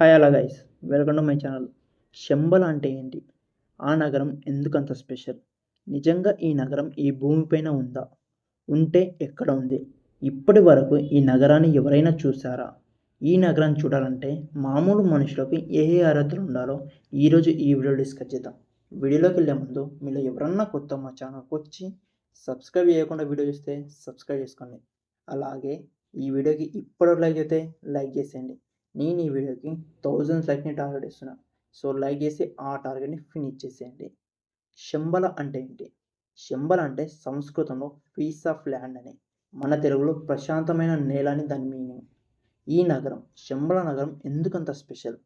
Hi అలా guys welcome to my channel. Shambhala అంటే ఏంటి? ఆ నగరం ఎందుకంత స్పెషల్? నిజంగా ఈ నగరం ఈ భూమిపైన ఉందా? ఉంటే ఎక్కడ ఉంది? ఇప్పటి వరకు ఈ నగరాన్ని ఎవరైనా చూసారా ఈ నగరాన్ని చూడాలంటే మామూలు మనుషులకు ఏ ఏ అర్హతలు ఉండాలో ఈరోజు ఈ వీడియో డిస్కస్ చేద్దాం. వీడియోలోకి వెళ్ళే ముందు మీరు ఎవరన్నా కొత్త మా ఛానల్కి వచ్చి సబ్స్క్రైబ్ చేయకుండా వీడియో చూస్తే సబ్స్క్రైబ్ చేసుకోండి. అలాగే ఈ వీడియోకి ఇప్పుడు లైక్ అయితే లైక్ చేసేయండి. నేను ఈ వీడియోకి థౌజండ్ లైక్ని టార్గెట్ ఇస్తున్నాను సో లైక్ చేసి ఆ టార్గెట్ని ఫినిష్ చేసేయండి. శంబల అంటే ఏంటి? శంబల అంటే సంస్కృతంలో పీస్ ఆఫ్ ల్యాండ్ అని. మన తెలుగులో ప్రశాంతమైన నేల అని దాని మీనింగ్ ఈ నగరం శంబల నగరం ఎందుకంత స్పెషల్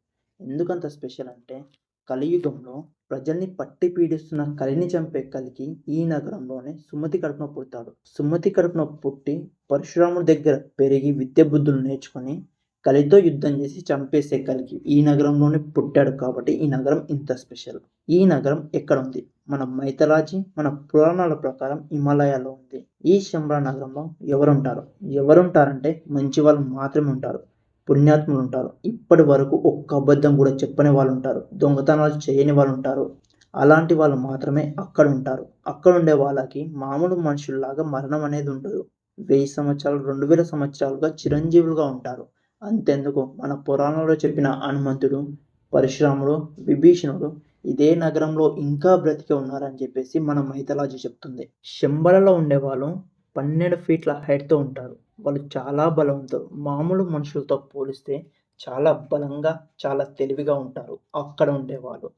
ఎందుకంత స్పెషల్ అంటే కలియుగంలో ప్రజల్ని పట్టి పీడిస్తున్న కలిని చంపే కలికి ఈ నగరంలోనే సుమతి కడుపున పుడతాడు. సుమతి కడుపున పుట్టి పరశురాముడి దగ్గర పెరిగి విద్య బుద్ధులు నేర్చుకొని కలితో యుద్ధం చేసి చంపేసే కలికి ఈ నగరంలోనే పుట్టాడు కాబట్టి ఈ నగరం ఇంత స్పెషల్. ఈ నగరం ఎక్కడ ఉంది మన మైథలాజీ మన పురాణాల ప్రకారం హిమాలయాలో ఉంది. ఈ శంబల నగరంలో ఎవరుంటారు? ఎవరుంటారంటే మంచి వాళ్ళు మాత్రమే ఉంటారు. పుణ్యాత్ములు ఉంటారు. ఇప్పటి వరకు ఒక్క అబద్ధం కూడా చెప్పని వాళ్ళు ఉంటారు. దొంగతనాలు చేయని వాళ్ళు ఉంటారు. అలాంటి వాళ్ళు మాత్రమే అక్కడ ఉంటారు. అక్కడ ఉండే వాళ్ళకి మామూలు మనుషుల్లాగా మరణం అనేది ఉండదు. వెయ్యి సంవత్సరాలు రెండు వేల సంవత్సరాలుగా చిరంజీవులుగా ఉంటారు. అంతెందుకు? మన పురాణంలో చెప్పిన హనుమంతుడు పరశురాముడు విభీషణుడు ఇదే నగరంలో ఇంకా బ్రతికే ఉన్నారని చెప్పేసి మన మైథలాజీ చెప్తుంది. శంబలలో ఉండేవాళ్ళు పన్నెండు ఫీట్ల హైట్తో ఉంటారు. వాళ్ళు చాలా బలవంతులు. మామూలు మనుషులతో పోలిస్తే చాలా బలంగా చాలా తెలివిగా ఉంటారు. అక్కడ ఉండేవాళ్ళు.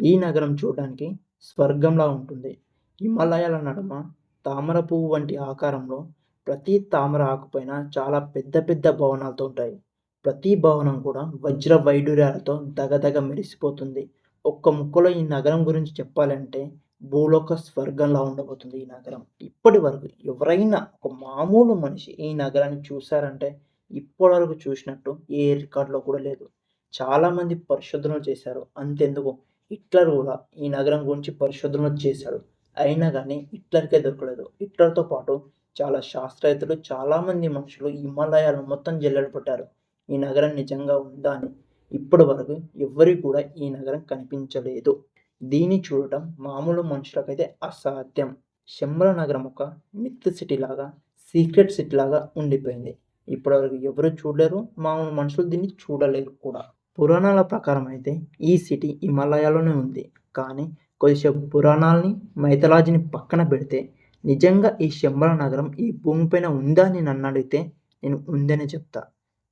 ఈ నగరం చూడడానికి స్వర్గంలా ఉంటుంది. హిమాలయాల నడుమ తామర పువ్వు వంటి ఆకారంలో ప్రతి తామర ఆకుపైన చాలా పెద్ద పెద్ద భవనాలతో ఉంటాయి. ప్రతి భవనం కూడా వజ్ర వైడూర్యాలతో దగదగ మెరిసిపోతుంది. ఒక్క ముక్కలో ఈ నగరం గురించి చెప్పాలంటే భూలోక స్వర్గంలా ఉండబోతుంది ఈ నగరం. ఇప్పటి వరకు ఎవరైనా ఒక మామూలు మనిషి ఈ నగరాన్ని చూశారంటే ఇప్పటి వరకు చూసినట్టు ఏ రికార్డులో కూడా లేదు. చాలామంది పరిశోధనలు చేశారు. అంతెందుకు? హిట్లర్ కూడా ఈ నగరం గురించి పరిశోధనలు చేశాడు. అయినా కానీ హిట్లర్కే దొరకలేదు. హిట్లర్తో పాటు చాలా శాస్త్రవేత్తలు చాలామంది మనుషులు హిమాలయాలు మొత్తం జల్లెడ పట్టారు. ఈ నగరం నిజంగా ఉందా అని ఇప్పటి వరకు ఎవ్వరికి కూడా ఈ నగరం కనిపించలేదు. దీన్ని చూడటం మామూలు మనుషులకైతే అసాధ్యం. శంబల నగరం ఒక మిత్ సిటీ లాగా సీక్రెట్ సిటీ లాగా ఉండిపోయింది. ఇప్పటివరకు ఎవరు చూడలేరు మామూలు మనుషులు దీన్ని చూడలేరు కూడా. పురాణాల ప్రకారం అయితే ఈ సిటీ హిమాలయాలోనే ఉంది. కానీ కొద్దిసేపు పురాణాలని మైథలాజీని పక్కన పెడితే నిజంగా ఈ శంబల నగరం ఈ భూమిపైన ఉందా అని నన్ను అడిగితే నేను ఉందనే చెప్తా.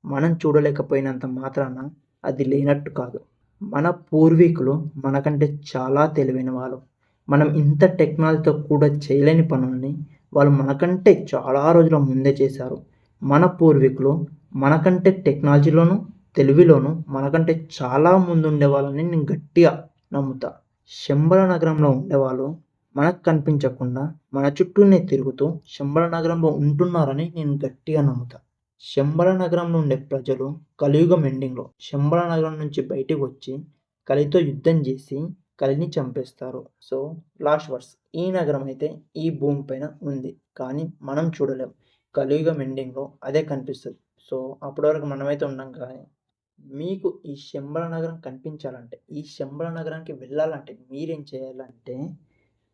మనం చూడలేకపోయినంత మాత్రాన అది లేనట్టు కాదు. మన పూర్వీకులు మనకంటే చాలా తెలివైన వాళ్ళు. మనం ఇంత టెక్నాలజీతో కూడా చేయలేని పనుల్ని వాళ్ళు మనకంటే చాలా రోజుల ముందే చేశారు. మన పూర్వీకులు మనకంటే టెక్నాలజీలోను తెలివిలోను మనకంటే చాలా ముందు ఉండేవాళ్ళని నేను గట్టిగా నమ్ముతా. శంబల నగరంలో ఉండేవాళ్ళు మనకు కనిపించకుండా మన చుట్టూనే తిరుగుతూ శంబల నగరంలో ఉంటున్నారని నేను గట్టిగా నమ్ముతా. శంబల నగరంలో ఉండే ప్రజలు కలియుగం ఎండింగ్లో శంబళ నగరం నుంచి బయటకు వచ్చి కలితో యుద్ధం చేసి కలిని చంపేస్తారు. సో లాస్ట్ వర్స్ ఈ నగరం అయితే ఈ భూమి పైన ఉంది. కానీ మనం చూడలేం. కలియుగం ఎండింగ్లో అదే కనిపిస్తుంది. సో అప్పటి వరకు మనమైతే ఉన్నాం కానీ మీకు ఈ శంబళ నగరం కనిపించాలంటే ఈ శంబళ నగరానికి వెళ్ళాలంటే మీరేం చేయాలంటే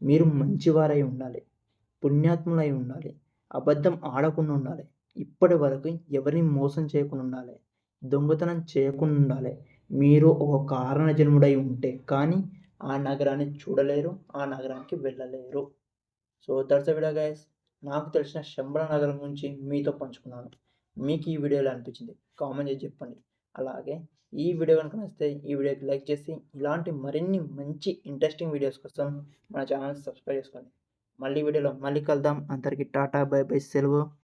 మీరు మంచివారై ఉండాలి. పుణ్యాత్ములై ఉండాలి. అబద్ధం ఆడకుండా ఉండాలి. ఇప్పటి వరకు ఎవరిని మోసం చేయకుండా ఉండాలి. దొంగతనం చేయకుండా ఉండాలి. మీరు ఒక కారణ జన్ముడై ఉంటే కానీ ఆ నగరాన్ని చూడలేరు ఆ నగరానికి వెళ్ళలేరు. సో దట్స్ వీడియో గైస్ నాకు తెలిసిన శంబల నగరం గురించి మీతో పంచుకున్నాను. మీకు ఈ వీడియోలో అనిపించింది? కామెంట్ చేసి చెప్పండి. అలాగే ఈ వీడియో కనుక నచ్చితే ఈ వీడియోకి లైక్ చేసి ఇలాంటి మరిన్ని మంచి ఇంట్రెస్టింగ్ వీడియోస్ కోసం మన ఛానల్ సబ్స్క్రైబ్ చేసుకోండి. మళ్ళీ వీడియోలో మళ్ళీ కలుద్దాం. అందరికీ టాటా బై బై సెలవు.